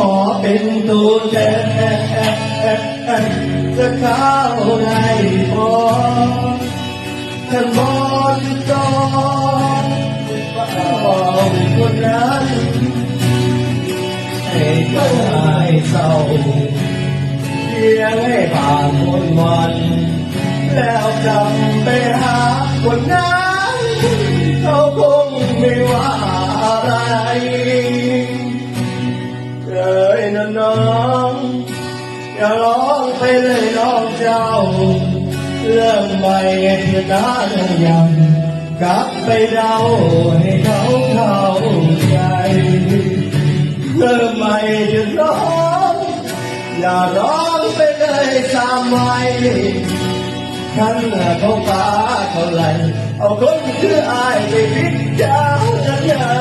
ขอเป็นตัวแทนจะเข้าได้พอท่านบอกจองบอกคนนั้นให้ก็หายเศร้าเพียงให้ผ่านคนวันแล้วจำไปหาคนนั้นเขาคงไม่ว่าอะไร เอ้ยน้องน้องอย่าร้องไปเลยน้องเจ้า เรื่องใหม่เพื่อน้าเรื่องยังกลับไปเดาให้เขาเข้าใจเริ่มใหม่เดือดร้อนอย่าร้องไปเลยตามไว้ขันเขาฟ้าเขาไหลเอาคนคืออายไปพิจารณา